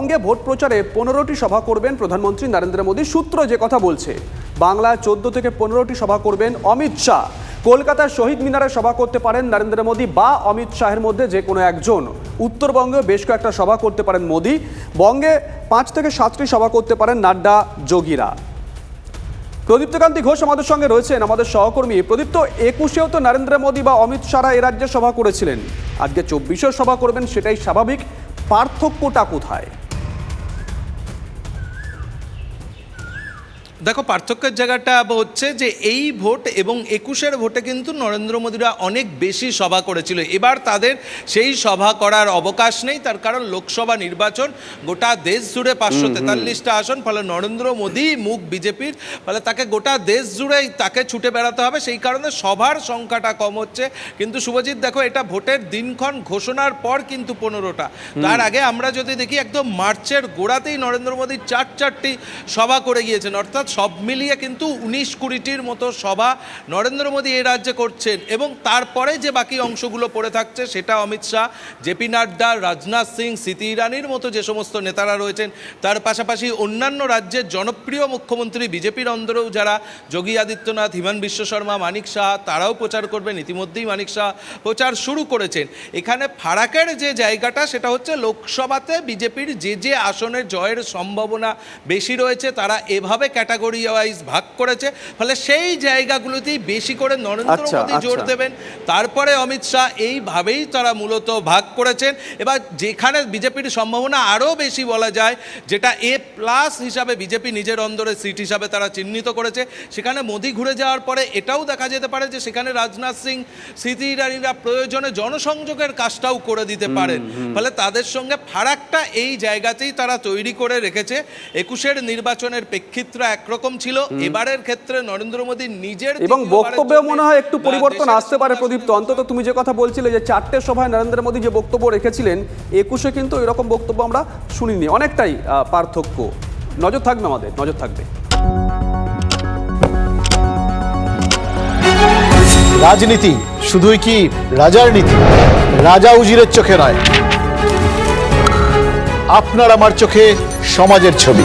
বঙ্গে ভোট প্রচারে পনেরোটি সভা করবেন প্রধানমন্ত্রী নরেন্দ্র মোদী। সূত্র যে কথা বলছে বাংলা চোদ্দ থেকে পনেরোটি সভা করবেন অমিত শাহ। কলকাতার শহীদ মিনারে সভা করতে পারেন নরেন্দ্র মোদী বা অমিত শাহের মধ্যে যে কোনো একজন। উত্তরবঙ্গে বেশ কয়েকটা সভা করতে পারেন মোদী। বঙ্গে পাঁচ থেকে সাতটি সভা করতে পারেন নাড্ডা, যোগীরা। প্রদীপ্তকান্তি ঘোষ আমাদের সঙ্গে রয়েছেন, আমাদের সহকর্মী। প্রদীপ্ত, একুশেও তো নরেন্দ্র মোদী বা অমিত শাহরা এ রাজ্যে সভা করেছিলেন। আজকে চব্বিশেও সভা করবেন, সেটাই স্বাভাবিক। পার্থক্যটা কোথায়? দেখো পার্থক্যের জায়গাটা হচ্ছে যে এই ভোট এবং একুশের ভোটে কিন্তু নরেন্দ্র মোদীরা অনেক বেশি সভা করেছিল। এবার তাদের সেই সভা করার অবকাশ নেই তার কারণ লোকসভা নির্বাচন গোটা দেশ জুড়ে পাঁচশো তেতাল্লিশটা আসন ফলে নরেন্দ্র মোদী মুখ বিজেপির ফলে তাকে গোটা দেশ জুড়েই তাকে ছুটে বেড়াতে হবে। সেই কারণে সভার সংখ্যাটা কম হচ্ছে। কিন্তু শুভজিৎ দেখো এটা ভোটের দিনক্ষণ ঘোষণার পর কিন্তু পনেরোটা। তার আগে আমরা যদি দেখি একদম মার্চের গোড়াতেই নরেন্দ্র মোদী চার চারটি সভা করে গিয়েছেন। অর্থাৎ সব মিলিয়ে কিন্তু উনিশ কুড়িটির মতো সভা নরেন্দ্র মোদী এই রাজ্যে করছেন। এবং তারপরে যে বাকি অংশগুলো পড়ে থাকছে সেটা অমিত শাহ জেপি নাড্ডা, রাজনাথ সিং, স্মৃতি ইরানির মতো যে সমস্ত নেতারা রয়েছেন, তার পাশাপাশি অন্যান্য রাজ্যের জনপ্রিয় মুখ্যমন্ত্রী বিজেপির অন্দরেও যারা, যোগী আদিত্যনাথ হিমান বিশ্ব শর্মা, মানিক শাহ, তারাও প্রচার করবেন। ইতিমধ্যেই মানিক শাহ প্রচার শুরু করেছেন। এখানে ফারাকের যে জায়গাটা, সেটা হচ্ছে লোকসভাতে বিজেপির যে যে আসনের জয়ের সম্ভাবনা বেশি রয়েছে, তারা এভাবে ক্যাটাগরি ওয়াইজ ভাগ করেছে। ফলে সেই জায়গাগুলোতেই বেশি করে নরেন্দ্র আচ্ছা, মোদী জোর আচ্ছা। দেবেন। তারপরে অমিত শাহ এইভাবেই তারা মূলত ভাগ করেছেন। এবার যেখানে বিজেপির সম্ভাবনা আরও বেশি বলা যায় যেটা এ প্লাস হিসাবে বিজেপি নিজের অন্দরে সিট হিসাবে তারা চিহ্নিত করেছে সেখানে মোদী ঘুরে যাওয়ার পরে এটাও দেখা যেতে পারে যে সেখানে রাজনাথ সিং স্মৃতি ইরানিরা প্রয়োজনে জনসংযোগের কাজটাও করে দিতে পারেন। ফলে তাদের সঙ্গে ফারাকটা এই জায়গাতেই তারা তৈরি করে রেখেছে। একুশের নির্বাচনের প্রেক্ষিতটা একরকম ছিল। এবারের ক্ষেত্রে নরেন্দ্র মোদী নিজের এবং জন্যে মনে হয় একটু পরিবর্তন আসতে পারে প্রদীপ্ত অন্তত তুমি যে কথা বলছিলে যে চারটে সভায় নরেন্দ্র মোদী যে বক্তব্য রেখেছিলেন একুশে কিন্তু এরকম বক্তব্য আমরা শুনিনি। অনেকটাই পার্থক্য। নজর থাকবে আমাদের নজর থাকবে। রাজনীতি শুধুই কি রাজার নীতি? রাজা উজিরের চোখে নয়। আপনার আমার চোখে সমাজের ছবি।